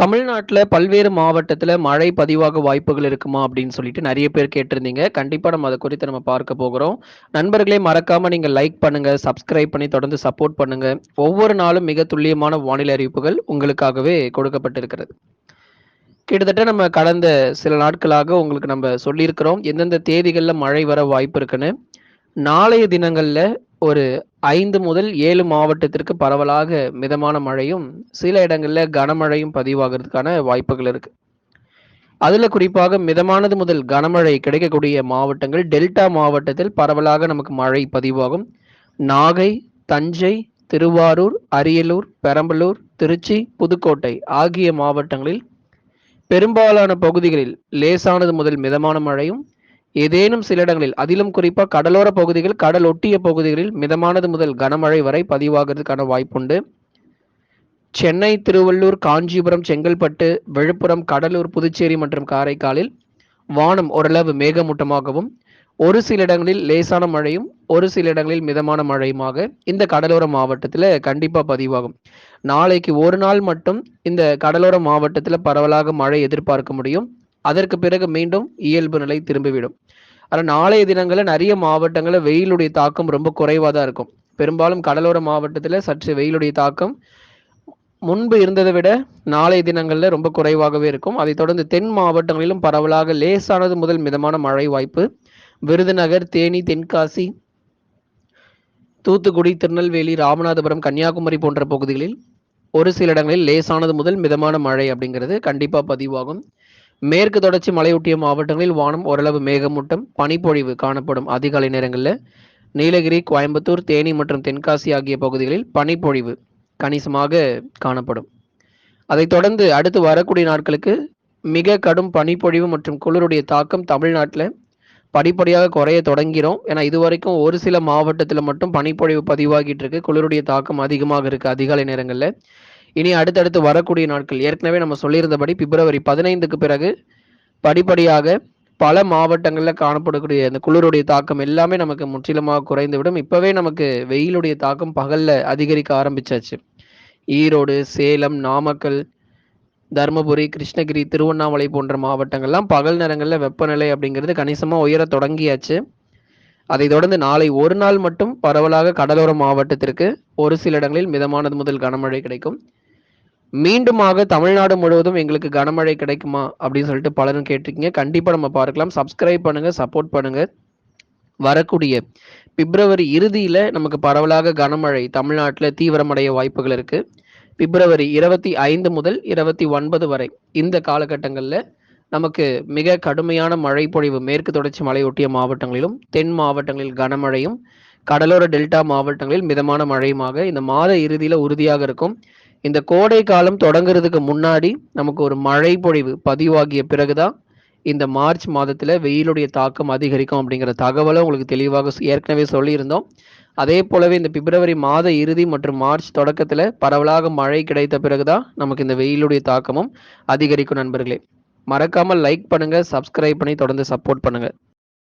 தமிழ்நாட்டில் பல்வேறு மாவட்டத்தில் மழை பதிவாக வாய்ப்புகள் இருக்குமா அப்படின்னு சொல்லிட்டு நிறைய பேர் கேட்டிருந்தீங்க. கண்டிப்பாக நம்ம அதை குறித்து நம்ம பார்க்க போகிறோம். நண்பர்களே மறக்காமல் நீங்கள் லைக் பண்ணுங்கள் சப்ஸ்கிரைப் பண்ணி தொடர்ந்து சப்போர்ட் பண்ணுங்கள் ஒவ்வொரு நாளும் மிக துல்லியமான வானிலை அறிவிப்புகள் உங்களுக்காகவே கொடுக்கப்பட்டிருக்கிறது. கிட்டத்தட்ட நம்ம கடந்த சில நாட்களாக உங்களுக்கு நம்ம சொல்லியிருக்கிறோம். எந்தெந்த தேதிகளில் மழை வர வாய்ப்பு இருக்குன்னு. நாளைய தினங்களில் ஒரு ஐந்து முதல் ஏழு மாவட்டத்திற்கு பரவலாக மிதமான மழையும், சில இடங்களில் கனமழையும் பதிவாகிறதுக்கான வாய்ப்புகள் இருக்கு. அதில் குறிப்பாக மிதமானது முதல் கனமழை கிடைக்கக்கூடிய மாவட்டங்கள், டெல்டா மாவட்டத்தில் பரவலாக நமக்கு மழை பதிவாகும். நாகை, தஞ்சை, திருவாரூர், அரியலூர், பெரம்பலூர், திருச்சி, புதுக்கோட்டை ஆகிய மாவட்டங்களில் பெரும்பாலான பகுதிகளில் லேசானது முதல் மிதமான மழையும், ஏதேனும் சில இடங்களில் அதிலும் குறிப்பாக கடலோர பகுதிகள், கடல் ஒட்டிய பகுதிகளில் மிதமானது முதல் கனமழை வரை பதிவாகிறதுக்கான வாய்ப்புண்டு. சென்னை, திருவள்ளூர், காஞ்சிபுரம், செங்கல்பட்டு, விழுப்புரம், கடலூர், புதுச்சேரி மற்றும் காரைக்காலில் வானம் ஓரளவு மேகமூட்டமாகவும், ஒரு சில இடங்களில் லேசான மழையும், ஒரு சில இடங்களில் மிதமான மழையுமாக இந்த கடலோர மாவட்டத்தில் கண்டிப்பாக பதிவாகும். நாளைக்கு ஒரு நாள் மட்டும் இந்த கடலோர மாவட்டத்தில் பரவலாக மழை எதிர்பார்க்க முடியும். அதற்கு பிறகு மீண்டும் இயல்பு நிலை திரும்பிவிடும். ஆனால் நாளைய தினங்களில் நிறைய மாவட்டங்களில் வெயிலுடைய தாக்கம் ரொம்ப குறைவாக தான் இருக்கும். பெரும்பாலும் கடலோர மாவட்டத்தில் சற்று வெயிலுடைய தாக்கம் முன்பு இருந்ததை விட நாளைய தினங்களில் ரொம்ப குறைவாகவே இருக்கும். அதைத் தொடர்ந்து தென் மாவட்டங்களிலும் பரவலாக லேசானது முதல் மிதமான மழை வாய்ப்பு. விருதுநகர், தேனி, தென்காசி, தூத்துக்குடி, திருநெல்வேலி, ராமநாதபுரம், கன்னியாகுமரி போன்ற பகுதிகளில் ஒரு சில இடங்களில் லேசானது முதல் மிதமான மழை அப்படிங்கிறது கண்டிப்பாக பதிவாகும். மேற்கு தொடர்ச்சி மலையொட்டிய மாவட்டங்களில் வானம் ஓரளவு மேகமூட்டம், பனிப்பொழிவு காணப்படும் அதிகாலை நேரங்களில் நீலகிரி, கோயம்புத்தூர், தேனி மற்றும் தென்காசி ஆகிய பகுதிகளில் பனிப்பொழிவு கணிசமாக காணப்படும். அதைத் தொடர்ந்து அடுத்து வரக்கூடிய நாட்களுக்கு மிக கடும் பனிப்பொழிவு மற்றும் குளிருடைய தாக்கம் தமிழ்நாட்டில் படிப்படியாக குறைய தொடங்கிறோம் ஏன்னா இதுவரைக்கும் ஒரு சில மாவட்டத்தில் மட்டும் பனிப்பொழிவு பதிவாகிட்டு இருக்கு. குளிருடைய தாக்கம் அதிகமாக இருக்கு அதிகாலை நேரங்களில் இனி அடுத்தடுத்து வரக்கூடிய நாட்கள் ஏற்கனவே நம்ம சொல்லியிருந்தபடி பிப்ரவரி 15க்கு பிறகு படிப்படியாக பல மாவட்டங்களில் காணப்படக்கூடிய அந்த குளிருடைய தாக்கம் எல்லாமே நமக்கு முற்றிலுமாக குறைந்துவிடும். இப்போவே நமக்கு வெயிலுடைய தாக்கம் பகலில் அதிகரிக்க ஆரம்பிச்சாச்சு. ஈரோடு, சேலம், நாமக்கல், தருமபுரி கிருஷ்ணகிரி, திருவண்ணாமலை போன்ற மாவட்டங்கள்லாம் பகல் நேரங்களில் வெப்பநிலை அப்படிங்கிறது கணிசமாக உயரத் தொடங்கியாச்சு. அதை தொடர்ந்து நாளை ஒரு நாள் மட்டும் பரவலாக கடலோர மாவட்டத்திற்கு ஒரு சில இடங்களில் மிதமானது முதல் கனமழை கிடைக்கும். மீண்டுமாக தமிழ்நாடு முழுவதும் எங்களுக்கு கனமழை கிடைக்குமா அப்படின்னு சொல்லிட்டு பலரும் கேட்டிருக்கீங்க. கண்டிப்பாக நம்ம பார்க்கலாம். சப்ஸ்கிரைப் பண்ணுங்கள் சப்போர்ட் பண்ணுங்கள் வரக்கூடிய பிப்ரவரி இறுதியில் நமக்கு பரவலாக கனமழை தமிழ்நாட்டில் தீவிரமடைய வாய்ப்புகள் இருக்குது பிப்ரவரி 25 முதல் 29 வரை இந்த காலகட்டங்களில் நமக்கு மிக கடுமையான மழை பொழிவு மேற்கு தொடர்ச்சி மலையொட்டிய மாவட்டங்களிலும், தென் மாவட்டங்களில் கனமழையும், கடலோர டெல்டா மாவட்டங்களில் மிதமான மழையுமாக இந்த மாத இறுதியில் உறுதியாக இருக்கும். இந்த கோடை காலம் தொடங்குறதுக்கு முன்னாடி நமக்கு ஒரு மழை பொழிவு பதிவாகிய பிறகுதான் இந்த மார்ச் மாதத்துல வெயிலுடைய தாக்கம் அதிகரிக்கும் அப்படிங்கிற தகவலை உங்களுக்கு தெளிவாக ஏற்கனவே சொல்லியிருந்தோம். அதே போலவே இந்த பிப்ரவரி மாத இறுதி மற்றும் மார்ச் தொடக்கத்துல பரவலாக மழை கிடைத்த பிறகுதான் நமக்கு இந்த வெயிலுடைய தாக்கமும் அதிகரிக்கும் நண்பர்களே. மறக்காம லைக் பண்ணுங்க, சப்ஸ்கிரைப் பண்ணி தொடர்ந்து சப்போர்ட் பண்ணுங்க.